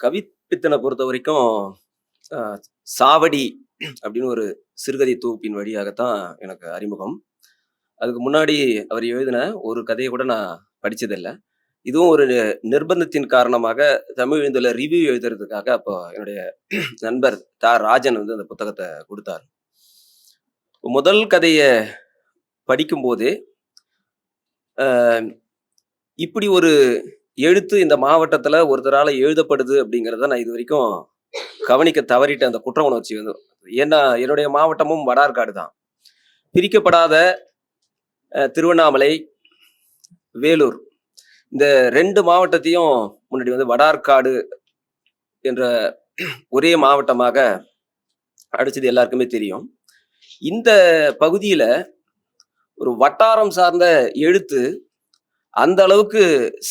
கவிப்பித்தனை பொறுத்த வரைக்கும் சாவடி அப்படின்னு ஒரு சிறுகதை தொகுப்பின் வழியாகத்தான் எனக்கு அறிமுகம். அதுக்கு முன்னாடி அவர் எழுதின ஒரு கதையை கூட நான் படித்ததில்லை இதுவும் ஒரு நிர்பந்தத்தின் காரணமாக தமிழ் எழுத்துல ரிவ்யூ எழுதுறதுக்காக அப்போ என்னுடைய நண்பர் தா. ராஜன் வந்து அந்த புத்தகத்தை கொடுத்தார் முதல் கதையை படிக்கும்போது இப்படி ஒரு எழுத்து இந்த மாவட்டத்துல ஒருத்தரால எழுதப்படுது அப்படிங்கிறத நான் இது வரைக்கும் கவனிக்க தவறிட்ட அந்த குற்ற உணர்ச்சி வந்து. ஏன்னா, என்னுடைய மாவட்டமும் வடார்காடு தான். பிரிக்கப்படாத திருவண்ணாமலை, வேலூர் இந்த ரெண்டு மாவட்டத்தையும் முன்னாடி வந்து வடார்காடு என்ற ஒரே மாவட்டமாக அடிச்சது எல்லாருக்குமே தெரியும். இந்த பகுதியில் ஒரு வட்டாரம் சார்ந்த எழுத்து அந்த அளவுக்கு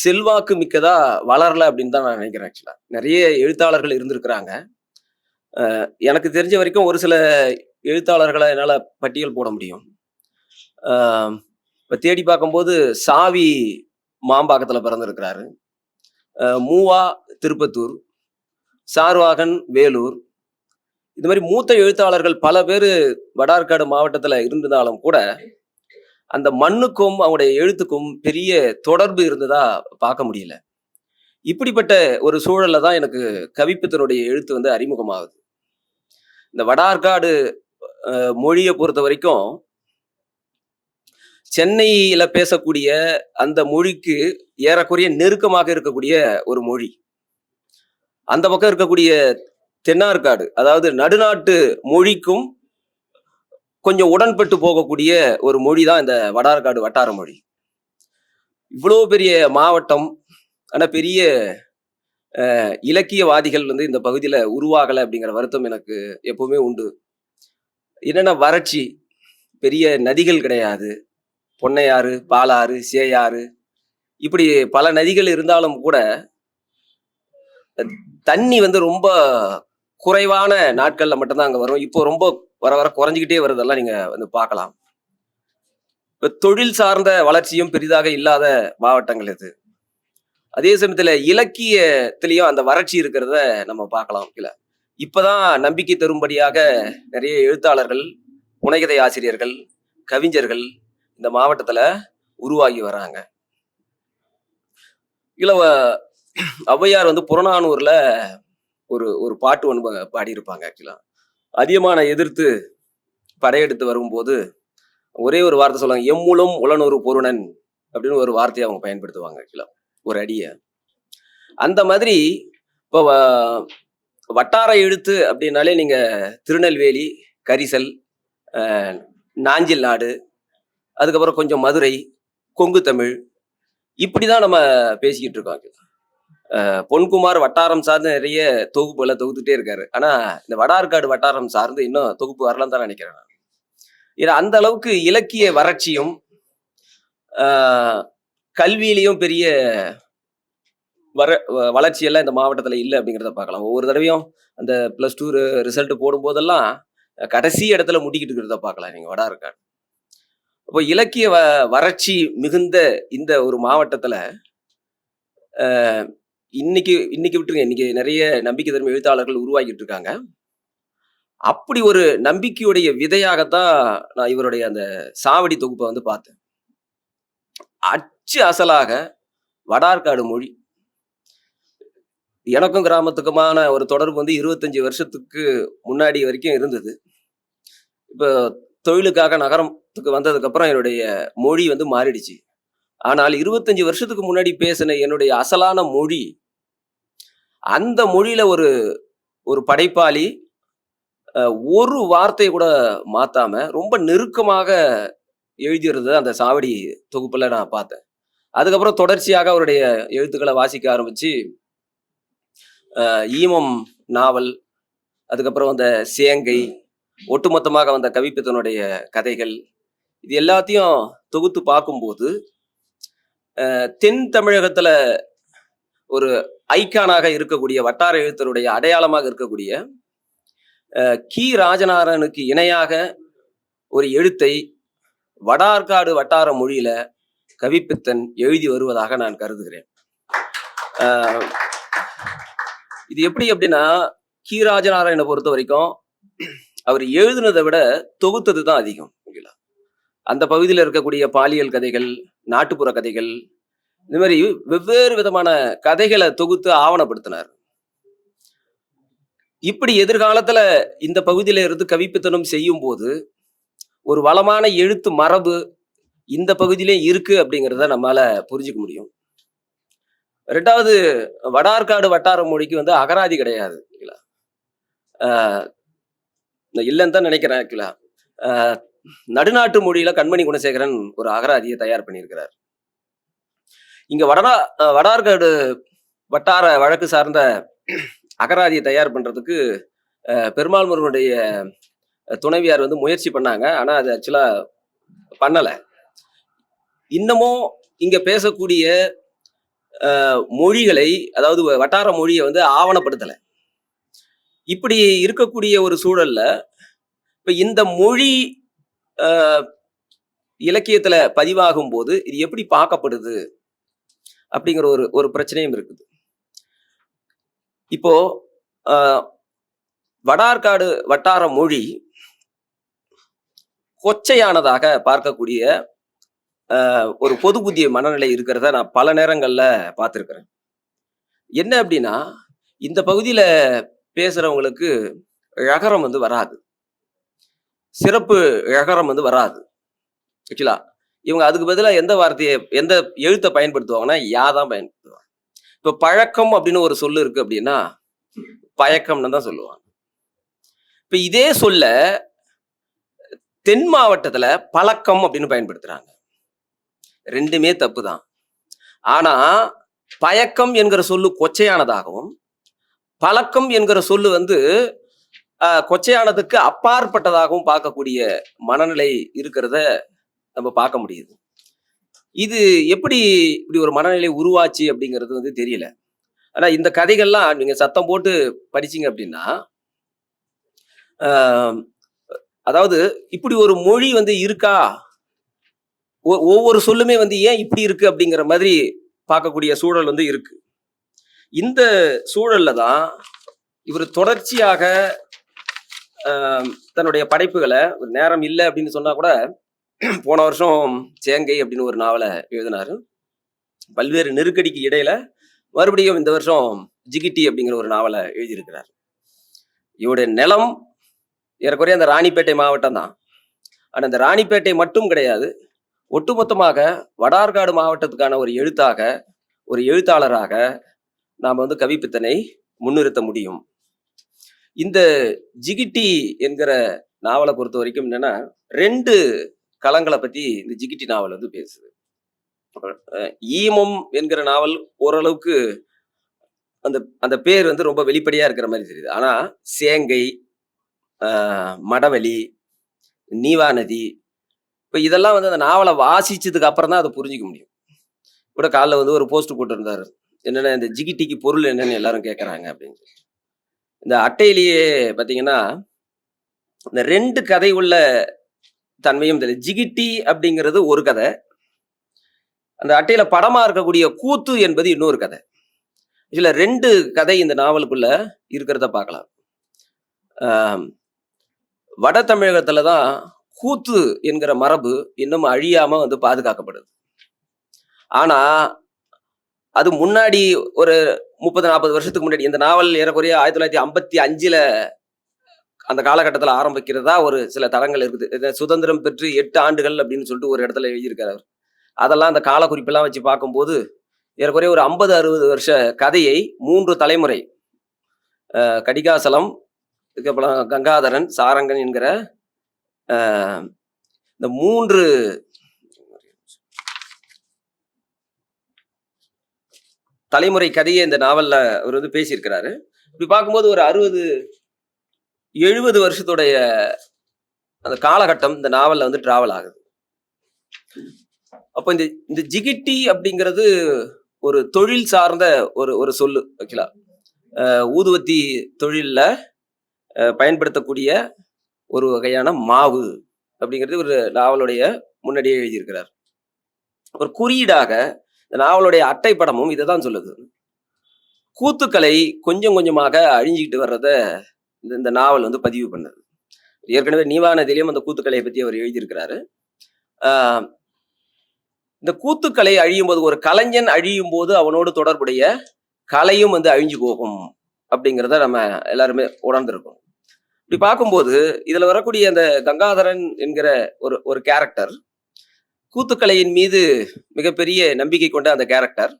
செல்வாக்கு மிக்கதா வளரல அப்படின்னு தான் நான் நினைக்கிறேன் ஆக்சுவலா. நிறைய எழுத்தாளர்கள் இருந்திருக்கிறாங்க. எனக்கு தெரிஞ்ச வரைக்கும் ஒரு சில எழுத்தாளர்களை என்னால் பட்டியல் போட முடியும். இப்போ தேடி பார்க்கும்போது சாவி மாம்பாக்கத்தில் பிறந்திருக்கிறாரு. மூவா திருப்பத்தூர், சார்வாகன் வேலூர். இது மாதிரி மூத்த எழுத்தாளர்கள் பல பேர் வடார்காடு மாவட்டத்தில் இருந்ததாலும் கூட, அந்த மண்ணுக்கும், அவங்களுடைய எழுத்துக்கும் பெரிய தொடர்பு இருந்ததா பார்க்க முடியல. இப்படிப்பட்ட ஒரு சூழல்ல தான் எனக்கு கவிப்பித்தனுடைய எழுத்து வந்து அறிமுகமாகுது. இந்த வடார்காடு மொழியை பொறுத்த வரைக்கும் சென்னையில பேசக்கூடிய அந்த மொழிக்கு ஏறக்குறைய நெருக்கமாக இருக்கக்கூடிய ஒரு மொழி. அந்த பக்கம் இருக்கக்கூடிய தென்னார்காடு, அதாவது நடுநாட்டு மொழிக்கும் கொஞ்சம் உடன்பட்டு போகக்கூடிய ஒரு மொழி தான் இந்த வடார்காடு வட்டார மொழி. இவ்வளோ பெரிய மாவட்டம், ஆனால் பெரிய இலக்கியவாதிகள் வந்து இந்த பகுதியில் உருவாகலை அப்படிங்கிற வருத்தம் எனக்கு எப்பவுமே உண்டு. என்னென்ன வறட்சி, பெரிய நதிகள் கிடையாது. பொன்னையாறு, பாலாறு, சேயாறு இப்படி பல நதிகள் இருந்தாலும் கூட, தண்ணி வந்து ரொம்ப குறைவான நாட்களில் மட்டும்தான் அங்கே வரும். இப்போ ரொம்ப வர வர குறைஞ்சிக்கிட்டே வருதெல்லாம் நீங்க வந்து பார்க்கலாம். இப்ப தொழில் சார்ந்த வளர்ச்சியும் பெரிதாக இல்லாத மாவட்டங்கள் இது. அதே சமயத்துல இலக்கியத்திலையும் அந்த வறட்சி இருக்கிறத நம்ம பார்க்கலாம் இதுல. இப்பதான் நம்பிக்கை தரும்படியாக நிறைய எழுத்தாளர்கள், புனைகதை ஆசிரியர்கள், கவிஞர்கள் இந்த மாவட்டத்துல உருவாகி வராங்க. இளவ ஔவையார் வந்து புறநானூர்ல ஒரு ஒரு பாட்டு ஒன்று பாடியிருப்பாங்க ஆக்சுவலா. அதிகமான எதிர்த்து படையெடுத்து வரும்போது, ஒரே ஒரு வார்த்தை சொல்லுவாங்க. "எம்முளும் உளனொரு பொருணன் அப்படின்னு ஒரு வார்த்தையை அவங்க பயன்படுத்துவாங்க கிலோ ஒரு அடியை அந்த மாதிரி இப்போ வ வட்டார எழுத்து அப்படின்னாலே நீங்கள் திருநெல்வேலி, கரிசல், நாஞ்சில் நாடு, அதுக்கப்புறம் கொஞ்சம் மதுரை, கொங்கு தமிழ் இப்படி தான் நம்ம பேசிக்கிட்டு இருக்கோம். பொன்குமார் வட்டாரம் சார்ந்து நிறைய தொகுப்பு எல்லாம் தொகுத்துட்டே இருக்காரு. ஆனா, இந்த வடார்காடு வட்டாரம் சார்ந்து இன்னும் தொகுப்பு வரலாம் தான் நினைக்கிறேன் நான். ஏன்னா அந்த அளவுக்கு இலக்கிய வறட்சியும், கல்வியிலையும் பெரிய வர வளர்ச்சி எல்லாம் இந்த மாவட்டத்துல இல்லை அப்படிங்கிறத பார்க்கலாம். ஒவ்வொரு தடவையும் அந்த பிளஸ் 2 ரி ரிசல்ட் போடும்போதெல்லாம், கடைசி இடத்துல முடிக்கிட்டு இருக்கிறத பார்க்கலாம் நீங்க வடார்காடு. அப்போ இலக்கிய வ வறட்சி மிகுந்த இந்த ஒரு மாவட்டத்துல, இன்னைக்கு இன்னைக்கு விட்டுருங்க. இன்னைக்கு நிறைய நம்பிக்கை தரும் எழுத்தாளர்கள் உருவாகிட்டு இருக்காங்க. அப்படி ஒரு நம்பிக்கையுடைய விதையாகத்தான் நான் இவருடைய அந்த சாவடி தொகுப்பை வந்து பார்த்தேன். அச்சு அசலாக வடார்காடு மொழி. எனக்கும் கிராமத்துக்குமான ஒரு தொடர்பு வந்து 25 வருஷத்துக்கு முன்னாடி வரைக்கும் இருந்தது. இப்போ தொழிலுக்காக நகரத்துக்கு வந்ததுக்கப்புறம் என்னுடைய மொழி வந்து மாறிடுச்சு. ஆனால் 25 வருஷத்துக்கு முன்னாடி பேசின என்னுடைய அசலான மொழி, அந்த மொழியில ஒரு ஒரு படைப்பாளி ஒரு வார்த்தையை கூட மாத்தாம, ரொம்ப நெருக்கமாக எழுதியிருந்தது அந்த சாவடி தொகுப்புல நான் பார்த்தேன். அதுக்கப்புறம் தொடர்ச்சியாக அவருடைய எழுத்துக்களை வாசிக்க ஆரம்பிச்சு, ஈமம் நாவல், அதுக்கப்புறம் அந்த சேங்கை, ஒட்டுமொத்தமாக வந்த கவிப்பித்தனுடைய கதைகள், இது எல்லாத்தையும் தொகுத்து பார்க்கும்போது, தென் தமிழகத்துல ஒரு ஐக்கானாக இருக்கக்கூடிய வட்டார எழுத்தருடைய அடையாளமாக இருக்கக்கூடிய, கி. ராஜநாராயணுக்கு இணையாக ஒரு எழுத்தை வடார்காடு வட்டார மொழியில கவிப்பித்தன் எழுதி வருவதாக நான் கருதுகிறேன். இது எப்படி அப்படின்னா கி ராஜநாராயணை பொறுத்த வரைக்கும் அவர் எழுதுனதை விட தொகுத்தது தான் அதிகம் ஓகேங்களா அந்த பகுதியில் இருக்கக்கூடிய பாலியல் கதைகள் நாட்டுப்புற கதைகள். இந்த மாதிரி வெவ்வேறு விதமான கதைகளை தொகுத்து ஆவணப்படுத்தினார். இப்படி எதிர்காலத்துல இந்த பகுதியில இருந்து கவிப்பித்தனம் செய்யும் போது ஒரு வளமான எழுத்து மரபு இந்த பகுதியிலே இருக்கு அப்படிங்கிறத நம்மளால புரிஞ்சுக்க முடியும். ரெண்டாவது வடார்காடு வட்டார மொழிக்கு வந்து அகராதி கிடையாது ஆஹ் இல்லைன்னு தான் நினைக்கிறேன் ஓகேங்களா? நடுநாட்டு மொழியில கண்மணி குணசேகரன் ஒரு அகராதியை தயார் பண்ணியிருக்கிறார். இங்க வடநா வடார்காடு வட்டார வழக்கு சார்ந்த அகராதியை தயார் பண்றதுக்கு பெருமாள் முருகனுடைய துணைவியார் வந்து முயற்சி பண்ணாங்க. ஆனா அது ஆக்சுவலா பண்ணல. இன்னமும் இங்க பேசக்கூடிய மொழிகளை அதாவது வட்டார மொழியை வந்து ஆவணப்படுத்தல. இப்படி இருக்கக்கூடிய ஒரு சூழல்ல இப்ப இந்த மொழி இலக்கியத்துல பதிவாகும் போது இது எப்படி பார்க்கப்படுது அப்படிங்கிற ஒரு ஒரு பிரச்சனையும் இருக்குது. இப்போ வடார்காடு வட்டார மொழி கொச்சையானதாக பார்க்கக்கூடிய ஒரு பொது புதிய மனநிலை இருக்கிறத நான் பல நேரங்களில் பார்த்துருக்குறேன். என்ன அப்படின்னா இந்த பகுதியில் பேசுகிறவங்களுக்கு ழகரம் வந்து வராது. சிறப்பு எகரம் வந்து வராது. ஆக்சுவலா இவங்க அதுக்கு பதிலாக எந்த வார்த்தையை எந்த எழுத்தை பயன்படுத்துவாங்கன்னா யா தான் பயன்படுத்துவாங்க. இப்போ பழக்கம் அப்படின்னு ஒரு சொல்லு இருக்கு அப்படின்னா பயக்கம்னு தான் சொல்லுவாங்க. இப்போ இதே சொல்ல தென் மாவட்டத்துல பழக்கம் அப்படின்னு பயன்படுத்துறாங்க. ரெண்டுமே தப்பு தான். ஆனால் பயக்கம் என்கிற சொல்லு கொச்சையானதாகவும் பழக்கம் என்கிற சொல்லு வந்து கொச்சையானதுக்கு அப்பாற்பட்டதாகவும் பார்க்கக்கூடிய மனநிலை இருக்கிறத நம்ம பார்க்க முடியுது. இது எப்படி இப்படி ஒரு மனநிலை உருவாச்சு அப்படிங்கிறது வந்து தெரியல. ஆனால் இந்த கதைகள்லாம் நீங்கள் சத்தம் போட்டு படிச்சீங்க அப்படின்னா அதாவது இப்படி ஒரு மொழி வந்து இருக்கா? ஒ- ஒவ்வொரு சொல்லுமே வந்து ஏன் இப்படி இருக்கு அப்படிங்கிற மாதிரி பார்க்கக்கூடிய சூழல் வந்து இருக்கு. இந்த சூழல்ல தான் இவர் தொடர்ச்சியாக தன்னுடைய படைப்புகளை ஒரு நேரம் இல்லை அப்படின்னு சொன்னா கூட போன வருஷம் சேங்கை அப்படின்னு ஒரு நாவலை எழுதினாரு. பல்வேறு நெருக்கடிக்கு இடையில மறுபடியும் இந்த வருஷம் ஜிகிட்டி அப்படிங்கிற ஒரு நாவலை எழுதியிருக்கிறார். இவருடைய நிலம் ஏறக்குறைய அந்த ராணிப்பேட்டை மாவட்டம் தான். ஆனால் அந்த ராணிப்பேட்டை மட்டும் கிடையாது. ஒட்டுமொத்தமாக வடார்காடு மாவட்டத்துக்கான ஒரு எழுத்தாக ஒரு எழுத்தாளராக நாம் வந்து கவிப்பித்தனை முன்னிறுத்த முடியும். இந்த ஜிகிட்டி என்கிற நாவலை பொறுத்த வரைக்கும் என்னன்னா ரெண்டு களங்களை பத்தி இந்த ஜிகிட்டி நாவல் வந்து பேசுது. ஈமம் என்கிற நாவல் ஓரளவுக்கு அந்த அந்த பேர் வந்து ரொம்ப வெளிப்படையா இருக்கிற மாதிரி தெரியுது. ஆனா சேங்கை மடவெளி நீவா நதி இப்போ இதெல்லாம் வந்து அந்த நாவலை வாசிச்சதுக்கு அப்புறம் தான் அதை புரிஞ்சிக்க முடியும். கூட காலைல வந்து ஒரு போஸ்ட் போட்டிருந்தாரு. என்னென்ன இந்த ஜிகிட்டிக்கு பொருள் என்னன்னு எல்லாரும் கேட்குறாங்க அப்படின்னு சொல்லி. இந்த அட்டையிலேயே பார்த்தீங்கன்னா இந்த ரெண்டு கதை உள்ள தன்மையும் தெரியும் ஜிகிட்டி அப்படிங்கிறது ஒரு கதை. அந்த அட்டையில படமா இருக்கக்கூடிய கூத்து என்பது இன்னொரு கதை. இதுல ரெண்டு கதை இந்த நாவலுக்குள்ள இருக்கிறத பார்க்கலாம். வட தமிழகத்துல தான் கூத்து என்கிற மரபு இன்னும் அழியாம வந்து பாதுகாக்கப்படுது. ஆனா அது முன்னாடி ஒரு முப்பது நாற்பது வருஷத்துக்கு முன்னாடி இந்த நாவல் ஏறக்குறைய ஆயிரத்தி தொள்ளாயிரத்தி ஐம்பத்தி அஞ்சில் அந்த காலகட்டத்தில் ஆரம்பிக்கிறதா ஒரு சில தடங்கள் இருக்குது இது சுதந்திரம் பெற்று எட்டு ஆண்டுகள் அப்படின்னு சொல்லிட்டு ஒரு இடத்துல எழுதியிருக்காரு அவர். அதெல்லாம் அந்த காலக்குறிப்பெல்லாம் வச்சு பார்க்கும்போது ஏறக்குறைய ஒரு ஐம்பது அறுபது வருஷ கதையை மூன்று தலைமுறை கடிகாசலம் இதுக்கப்புறம் கங்காதரன் சாரங்கன் என்கிற இந்த மூன்று தலைமுறை கதையை இந்த நாவல்ல அவர் வந்து பேசியிருக்கிறாரு. இப்படி பார்க்கும்போது ஒரு அறுபது எழுபது வருஷத்துடைய அந்த காலகட்டம் இந்த நாவல்ல வந்து டிராவல் ஆகுது. அப்போ இந்த இந்த ஜிகிட்டி அப்படிங்கிறது ஒரு தொழில் சார்ந்த ஒரு ஒரு சொல்லு ஓகேலா ஊதுவத்தி தொழிலில் பயன்படுத்தக்கூடிய ஒரு வகையான மாவு அப்படிங்கிறது ஒரு நாவலுடைய முன்னாடியே எழுதியிருக்கிறார். ஒரு குறியீடாக இந்த நாவலுடைய அட்டைப்படமும் இதை தான் சொல்லுது. கூத்துக்கலை கொஞ்சம் கொஞ்சமாக அழிஞ்சிக்கிட்டு வர்றத இந்த இந்த நாவல் வந்து பதிவு பண்ணுது. ஏற்கனவே நீவானதிலையும் அந்த கூத்துக்கலையை பற்றி அவர் எழுதியிருக்கிறாரு. இந்த கூத்துக்கலை அழியும் போது ஒரு கலைஞன் அழியும் போது அவனோடு தொடர்புடைய கலையும் வந்து அழிஞ்சு போகும் அப்படிங்கிறத நம்ம எல்லாருமே உணர்ந்திருக்கோம். இப்படி பார்க்கும்போது இதில் வரக்கூடிய அந்த கங்காதரன் என்கிற ஒரு ஒரு கேரக்டர் கூத்துக்கலையின் மீது மிகப்பெரிய நம்பிக்கை கொண்ட அந்த கேரக்டர்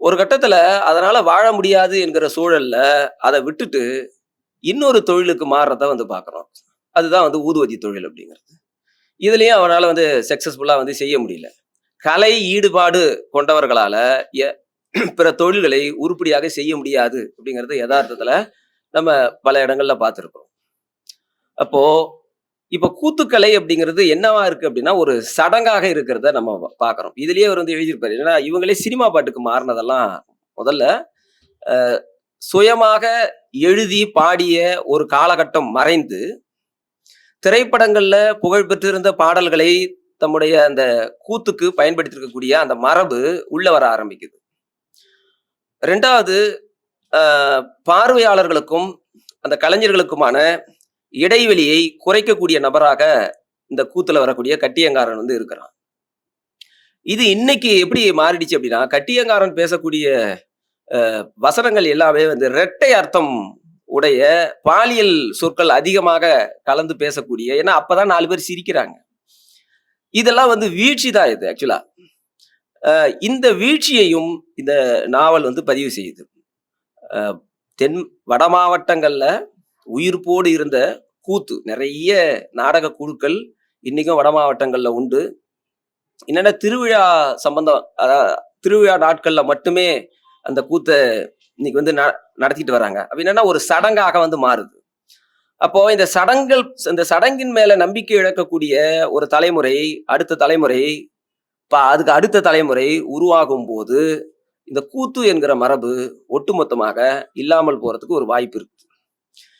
ஒரு கட்டத்துல அதனால வாழ முடியாது என்கிற சூழல்ல அதை விட்டுட்டு இன்னொரு தொழிலுக்கு மாறுறத வந்து பார்க்குறோம். அதுதான் வந்து ஊதுவதி தொழில் அப்படிங்கிறது. இதுலயும் அவனால வந்து சக்சஸ்ஃபுல்லா வந்து செய்ய முடியல. கலை ஈடுபாடு கொண்டவர்களால பிற தொழில்களை உருப்படியாக செய்ய முடியாது அப்படிங்கிறது யதார்த்தத்துல நம்ம பல இடங்கள்ல பார்த்துருக்கோம் அப்போ இப்ப கூத்துக்கலை அப்படிங்கிறது என்னவா இருக்கு அப்படின்னா ஒரு சடங்காக இருக்கிறத நம்ம பார்க்குறோம் இதுலயே அவர் வந்து எழுதியிருப்பாரு. ஏன்னா இவங்களே சினிமா பாட்டுக்கு மாறினதெல்லாம் முதல்ல சுயமாக எழுதி பாடிய ஒரு காலகட்டம் மறைந்து திரைப்படங்கள்ல புகழ் பெற்றிருந்த பாடல்களை தம்முடைய அந்த கூத்துக்கு பயன்படுத்தியிருக்கக்கூடிய அந்த மரபு உள்ள வர ஆரம்பிக்குது. ரெண்டாவது பார்வையாளர்களுக்கும் அந்த கலைஞர்களுக்குமான இடைவெளியை குறைக்கக்கூடிய நபராக இந்த கூத்துல வரக்கூடிய கட்டியங்காரன் வந்து இருக்கிறான். இது இன்னைக்கு எப்படி மாறிடுச்சு அப்படின்னா கட்டியங்காரன் பேசக்கூடிய வசனங்கள் எல்லாமே வந்து இரட்டை அர்த்தம் உடைய பாலியல் சொற்கள் அதிகமாக கலந்து பேசக்கூடிய ஏன்னா அப்பதான் நாலு பேர் சிரிக்கிறாங்க. இதெல்லாம் வந்து வீழ்ச்சி தான் இது ஆக்சுவலா. இந்த வீழ்ச்சியையும் இந்த நாவல் வந்து பதிவு செய்யுது. தென் வட மாவட்டங்கள்ல உயிர்ப்போடு இருந்த கூத்து. நிறைய நாடக குழுக்கள் இன்னைக்கும் வட மாவட்டங்கள்ல உண்டு. என்னென்ன திருவிழா சம்பந்தம் அதாவது திருவிழா நாட்கள்ல மட்டுமே அந்த கூத்தை இன்னைக்கு வந்து ந- நடத்திட்டு வராங்க. அப்படி என்னன்னா ஒரு சடங்காக வந்து மாறுது. அப்போ இந்த சடங்குகள் இந்த சடங்கின் மேல நம்பிக்கை இழக்கக்கூடிய ஒரு தலைமுறை அடுத்த தலைமுறை ப- அதுக்கு அடுத்த தலைமுறை உருவாகும் போது இந்த கூத்து என்கிற மரபு ஒட்டுமொத்தமாக இல்லாமல் போறதுக்கு ஒரு வாய்ப்பு இருக்கு.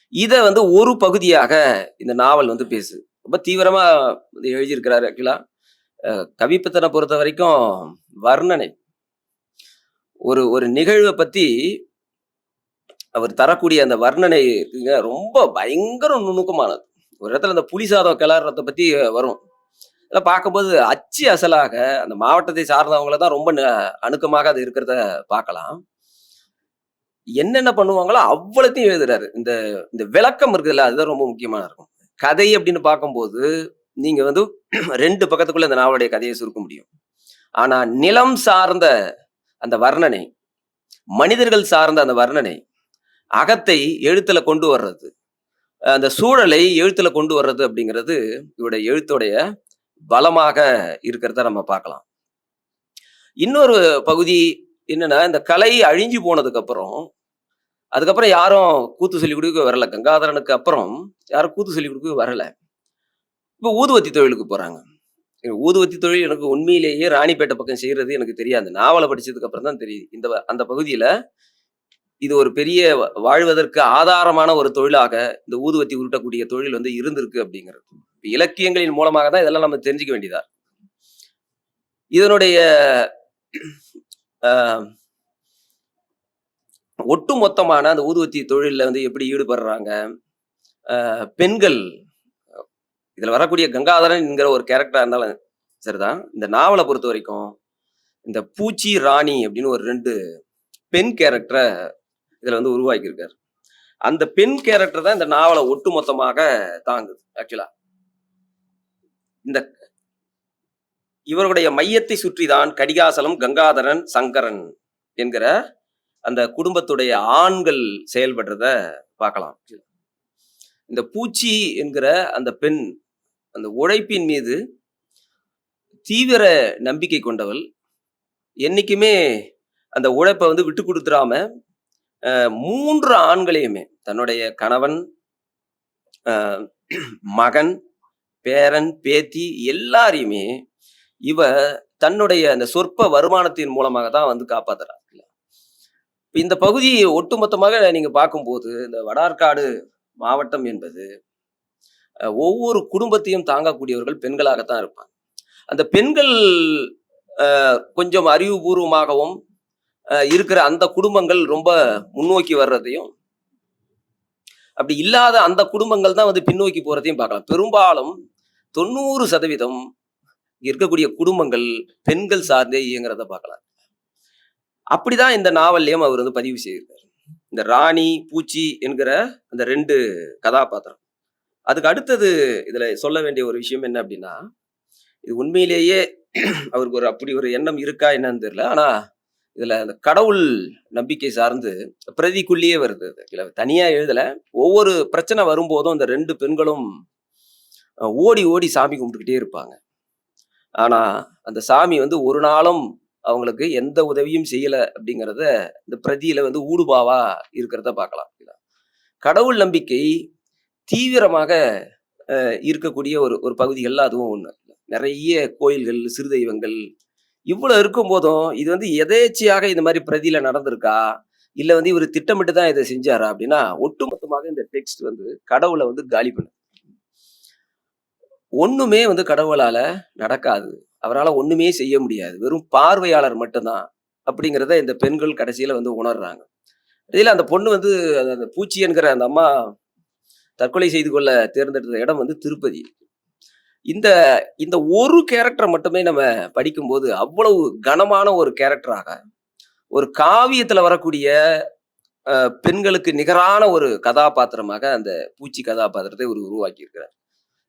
இதை வந்து ஒரு பகுதியாக இந்த நாவல் வந்து பேசு ரொம்ப தீவிரமா வந்து எழுதியிருக்கிறாரு ஆக்சுவலாக கவிப்பத்தனை பொறுத்த வரைக்கும் வர்ணனை. ஒரு ஒரு நிகழ்வை பத்தி அவர் தரக்கூடிய அந்த வர்ணனை இருக்குங்க ரொம்ப பயங்கர நுணுக்கமானது. ஒரு இடத்துல அந்த புலி சாதம் கிளறத பத்தி வரும். இதெல்லாம் பார்க்கும்போது அச்சு அசலாக அந்த மாவட்டத்தை சார்ந்தவங்கள தான் ரொம்ப ந- அணுக்கமாக அது இருக்கிறத பார்க்கலாம். என்னென்ன பண்ணுவாங்களோ அவ்வளோத்தையும் எழுதுறாரு. இந்த இந்த விளக்கம் இருக்குதுல்ல அதுதான் ரொம்ப முக்கியமான இருக்கும். கதை அப்படின்னு பார்க்கும்போது நீங்க வந்து ரெண்டு பக்கத்துக்குள்ள இந்த நாவலுடைய கதையை சுருக்க முடியும். ஆனா நிலம் சார்ந்த அந்த வர்ணனை மனிதர்கள் சார்ந்த அந்த வர்ணனை அகத்தை எழுத்துல கொண்டு வர்றது அந்த சூழலை எழுத்துல கொண்டு வர்றது அப்படிங்கிறது இவருடைய எழுத்துடைய பலமாக இருக்கிறத நம்ம பார்க்கலாம். இன்னொரு பகுதி என்னன்னா இந்த கலை அழிஞ்சு போனதுக்கு அப்புறம் அதுக்கப்புறம் யாரும் கூத்து சொல்லி கொடுக்க வரல. கங்காதரனுக்கு அப்புறம் யாரும் கூத்து சொல்லி கொடுக்க வரல. இப்போ ஊதுவத்தி தொழிலுக்கு போறாங்க. ஊதுவத்தி தொழில் எனக்கு உண்மையிலேயே ராணிப்பேட்டை பக்கம் செய்யறது எனக்கு தெரியாது. நாவலை படிச்சதுக்கு அப்புறம் தான் தெரியுது. இந்த அந்த பகுதியில இது ஒரு பெரிய வாழ்வதற்கு ஆதாரமான ஒரு தொழிலாக இந்த ஊதுவத்தி உருட்டக்கூடிய தொழில் வந்து இருந்திருக்கு அப்படிங்கிறது. இலக்கியங்களின் மூலமாக தான் இதெல்லாம் நம்ம தெரிஞ்சுக்க வேண்டியதா இதனுடைய ஒட்டு மொத்தமான அந்த ஊதுவத்தி தொழிலில் வந்து எப்படி ஈடுபடுறாங்க? பெண்கள் இதில் வரக்கூடிய கங்காதரன் என்கிற ஒரு கேரக்டராக இருந்தாலும் சரிதான். இந்த நாவலை பொறுத்த வரைக்கும் இந்த பூச்சி ராணி அப்படின்னு ஒரு ரெண்டு பெண் கேரக்டரை இதில் வந்து உருவாக்கியிருக்காரு. அந்த பெண் கேரக்டர் தான் இந்த நாவலை ஒட்டுமொத்தமாக தாங்குது ஆக்சுவலா இந்த இவருடைய மையத்தை சுற்றிதான் கடிகாசலம் கங்காதரன் சங்கரன் என்கிற அந்த குடும்பத்துடைய ஆண்கள் செயல்படுறத பார்க்கலாம். இந்த பூச்சி என்கிற அந்த பெண் அந்த உழைப்பின் மீது தீவிர நம்பிக்கை கொண்டவள். என்றைக்குமே அந்த உழைப்பை வந்து விட்டு கொடுத்துடாம மூன்று ஆண்களையுமே தன்னுடைய கணவன் மகன் பேரன் பேத்தி எல்லாரையுமே இவ தன்னுடைய அந்த சொற்ப வருமானத்தின் மூலமாக தான் வந்து காப்பாத்துறாங்க இப்போ இந்த பகுதியை ஒட்டுமொத்தமாக நீங்கள் பார்க்கும்போது இந்த வடார்காடு மாவட்டம் என்பது ஒவ்வொரு குடும்பத்தையும் தாங்கக்கூடியவர்கள் பெண்களாகத்தான் இருப்பாங்க. அந்த பெண்கள் கொஞ்சம் அறிவுபூர்வமாகவும் இருக்கிற அந்த குடும்பங்கள் ரொம்ப முன்னோக்கி வர்றதையும் அப்படி இல்லாத அந்த குடும்பங்கள் தான் வந்து பின்னோக்கி போகிறதையும் பார்க்கலாம். பெரும்பாலும் தொண்ணூறு சதவீதம் இருக்கக்கூடிய குடும்பங்கள் பெண்கள் சார்ந்தே இயங்குறத பார்க்கலாம். அப்படிதான் இந்த நாவல்லையும் அவர் வந்து பதிவு செய்திருக்காரு. இந்த ராணி பூச்சி என்கிற அந்த ரெண்டு கதாபாத்திரம். அதுக்கு அடுத்தது இதுல சொல்ல வேண்டிய ஒரு விஷயம் என்ன அப்படின்னா இது உண்மையிலேயே அவருக்கு ஒரு அப்படி ஒரு எண்ணம் இருக்கா என்னன்னு தெரியல. ஆனா இதுல அந்த கடவுள் நம்பிக்கை சார்ந்து பிரதிக்குள்ளேயே வருது அது. இதுல தனியா எழுதல. ஒவ்வொரு பிரச்சனை வரும்போதும் அந்த ரெண்டு பெண்களும் ஓடி ஓடி சாமி கும்பிட்டுக்கிட்டே இருப்பாங்க. ஆனா அந்த சாமி வந்து ஒரு நாளும் அவங்களுக்கு எந்த உதவியும் செய்யலை அப்படிங்கிறத இந்த பிரதியில வந்து ஊடுபாவா இருக்கிறத பார்க்கலாம். கடவுள் நம்பிக்கை தீவிரமாக இருக்கக்கூடிய ஒரு ஒரு பகுதிகளில் அதுவும் ஒன்று நிறைய கோயில்கள் சிறு தெய்வங்கள் இவ்வளோ இருக்கும் போதும் இது வந்து எதேச்சையாக இந்த மாதிரி பிரதியில நடந்திருக்கா? இல்லை வந்து இவர் திட்டமிட்டு தான் இதை செஞ்சாரா அப்படின்னா ஒட்டுமொத்தமாக இந்த டெக்ஸ்ட் வந்து கடவுளை வந்து காலி பண்ணு. ஒன்றுமே வந்து கடவுளால் நடக்காது. அவரால் ஒன்றுமே செய்ய முடியாது. வெறும் பார்வையாளர் மட்டும்தான் அப்படிங்கிறத இந்த பெண்கள் கடைசியில் வந்து உணர்றாங்க. இதில் அந்த பொண்ணு வந்து அந்த அந்த பூச்சி என்கிற அந்த அம்மா தற்கொலை செய்து கொள்ள தேர்ந்தெடுத்த இடம் வந்து திருப்பதி. இந்த இந்த ஒரு கேரக்டரை மட்டுமே நம்ம படிக்கும்போது அவ்வளவு கனமான ஒரு கேரக்டராக ஒரு காவியத்தில் வரக்கூடிய பெண்களுக்கு நிகரான ஒரு கதாபாத்திரமாக அந்த பூச்சி கதாபாத்திரத்தை ஒரு உருவாக்கியிருக்கிறார்.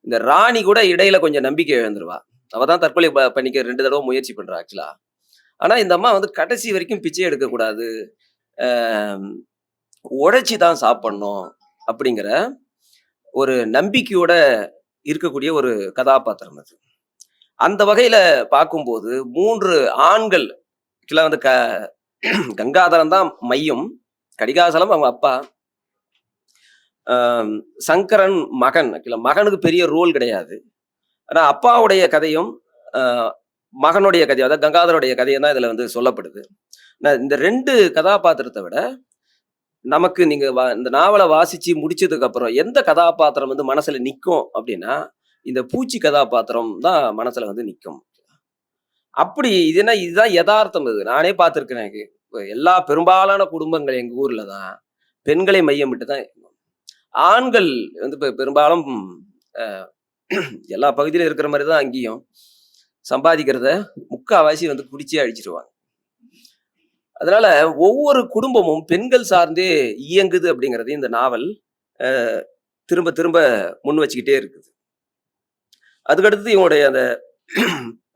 இந்த ராணி கூட இடையில கொஞ்சம் நம்பிக்கை இழந்துருவா. அவ தான் தற்கொலை ப- பண்ணிக்க ரெண்டு தடவை முயற்சி பண்றா ஆக்சுவலா. ஆனா இந்த அம்மா வந்து கடைசி வரைக்கும் பிச்சை எடுக்கக்கூடாது உழைச்சி தான் சாப்பிடணும் அப்படிங்கிற ஒரு நம்பிக்கையோட இருக்கக்கூடிய ஒரு கதாபாத்திரம் அது. அந்த வகையில பார்க்கும்போது மூன்று ஆண்கள் ஆக்சுவலா வந்து க கங்காதரம் தான் மையம். கடிகாசலம் அவங்க அப்பா. சங்கரன் மகன் ஆக்சுவலா மகனுக்கு பெரிய ரோல் கிடையாது. ஆனால் அப்பாவுடைய கதையும் மகனுடைய கதையும் அதாவது கங்காதருடைய கதையும் தான் இதில் வந்து சொல்லப்படுது. நான் இந்த ரெண்டு கதாபாத்திரத்தை விட நமக்கு நீங்க வா- இந்த நாவலை வாசிச்சு முடிச்சதுக்கு அப்புறம் எந்த கதாபாத்திரம் வந்து மனசுல நிற்கும் அப்படின்னா இந்த பூச்சி கதாபாத்திரம் தான் மனசுல வந்து நிற்கும் அப்படி இதுனா இதுதான் யதார்த்தம் இது. நானே பார்த்துருக்கிறேன். எல்லா பெரும்பாலான குடும்பங்கள் எங்கள் ஊர்ல தான் பெண்களை மையமிட்டு தான் ஆண்கள் வந்து இப்போ பெரும்பாலும் எல்லா பகுதியிலும் இருக்கிற மாதிரி தான் அங்கேயும் சம்பாதிக்கிறத முக்காவாசி வந்து குடிச்சே அழிச்சிருவாங்க. அதனால ஒவ்வொரு குடும்பமும் பெண்கள் சார்ந்தே இயங்குது அப்படிங்கிறது இந்த நாவல் திரும்ப திரும்ப முன் வச்சுக்கிட்டே இருக்குது. அதுக்கடுத்து இவங்களுடைய அந்த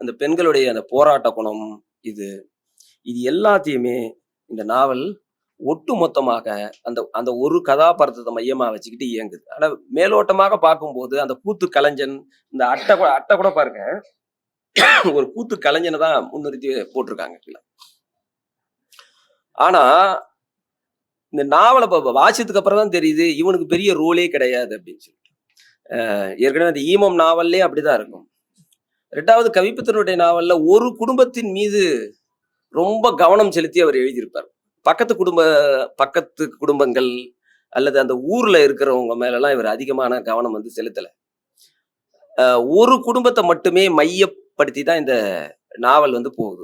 அந்த பெண்களுடைய அந்த போராட்ட குணம் இது. இது எல்லாத்தையுமே இந்த நாவல் ஒட்டு மொத்தமாக அந்த அந்த ஒரு கதாபாத்திரத்தை மையமாக வச்சுக்கிட்டு இயங்குது. ஆனால் மேலோட்டமாக பார்க்கும்போது அந்த கூத்து கலைஞன் இந்த அட்டை கூட அட்டை கூட பாருங்க. ஒரு கூத்து கலைஞனை தான் முன்னிறுத்தி போட்டிருக்காங்க கீழே. ஆனா இந்த நாவலை இப்ப அப்புறம் தான் தெரியுது இவனுக்கு பெரிய ரோலே கிடையாது அப்படின்னு சொல்லிட்டு. ஏற்கனவே அந்த ஈமம் நாவல்லே அப்படிதான் இருக்கும். ரெண்டாவது கவிப்பத்தனுடைய நாவல்ல ஒரு குடும்பத்தின் மீது ரொம்ப கவனம் செலுத்தி அவர் எழுதியிருப்பார். பக்கத்து குடும்ப பக்கத்து குடும்பங்கள் அல்லது அந்த ஊர்ல இருக்கிறவங்க மேலெல்லாம் இவர் அதிகமான கவனம் வந்து செலுத்தல. ஒரு குடும்பத்தை மட்டுமே மையப்படுத்தி தான் இந்த நாவல் வந்து போகுது.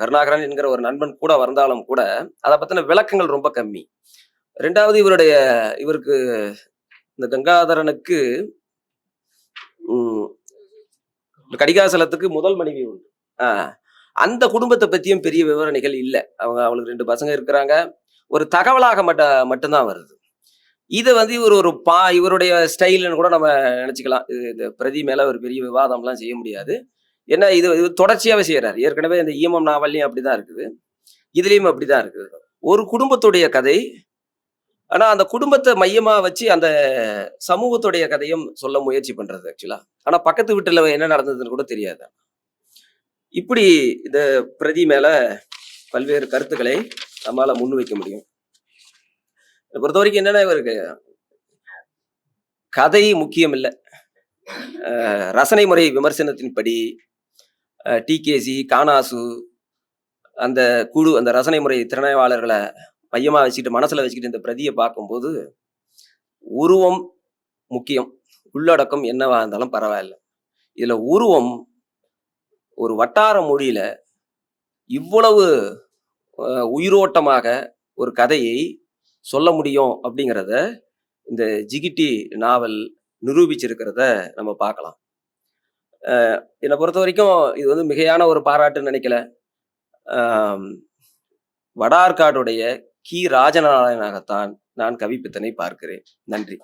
கருணாகரன் என்கிற ஒரு நண்பன் கூட வந்தாலும் கூட அதை பத்தின விளக்கங்கள் ரொம்ப கம்மி. ரெண்டாவது இவருடைய இவருக்கு இந்த கங்காதரனுக்கு உம், கடிகாசலத்துக்கு முதல் மனைவி உண்டு. ஆஹ் அந்த குடும்பத்தை பற்றியும் பெரிய விவரணைகள் இல்லை. அவங்க அவளுக்கு ரெண்டு பசங்க இருக்கிறாங்க. ஒரு தகவலாக மட்ட மட்டும்தான் வருது. இதை வந்து இவர் ஒரு பா இவருடைய ஸ்டைல்னு கூட நம்ம நினச்சிக்கலாம். இது இந்த பிரதி மேலே ஒரு பெரிய விவாதம்லாம் செய்ய முடியாது. ஏன்னா இது இது தொடர்ச்சியாகவே செய்கிறார் ஏற்கனவே இந்த ஈமம் நாவல்லையும் அப்படிதான் இருக்குது. இதுலயும் அப்படிதான் இருக்குது. ஒரு குடும்பத்துடைய கதை. ஆனால் அந்த குடும்பத்தை மையமாக வச்சு அந்த சமூகத்துடைய கதையும் சொல்ல முயற்சி பண்ணுறது ஆக்சுவலா. ஆனால் பக்கத்து வீட்டில் என்ன நடந்ததுன்னு கூட தெரியாது. இப்படி இந்த பிரதி மேல பல்வேறு கருத்துக்களை நம்மால முன்வைக்க முடியும். பொறுத்த வரைக்கும் என்னன்னா இவருக்கு? கதை முக்கியம் இல்லை ரசனை முறை விமர்சனத்தின்படி டிகேசி கானாசு அந்த குழு அந்த ரசனை முறை திறனாய்வாளர்களை மையமாக வச்சுக்கிட்டு மனசில் வச்சுக்கிட்டு இந்த பிரதியை பார்க்கும்போது உருவம் முக்கியம். உள்ளடக்கம் என்னவா இருந்தாலும் பரவாயில்ல. இதில் உருவம் ஒரு வட்டார மொழியில இவ்வளவு உயிரோட்டமாக ஒரு கதையை சொல்ல முடியும் அப்படிங்கிறத இந்த ஜிகிட்டி நாவல் நிரூபிச்சிருக்கிறத நம்ம பார்க்கலாம். என்னை பொறுத்த வரைக்கும் இது வந்து மிகையான ஒரு பாராட்டுன்னு நினைக்கல. ஆம், வடார்காடுடைய கி. ராஜநாராயணாகத்தான் நான் கவிப்பித்தனை பார்க்கிறேன். நன்றி.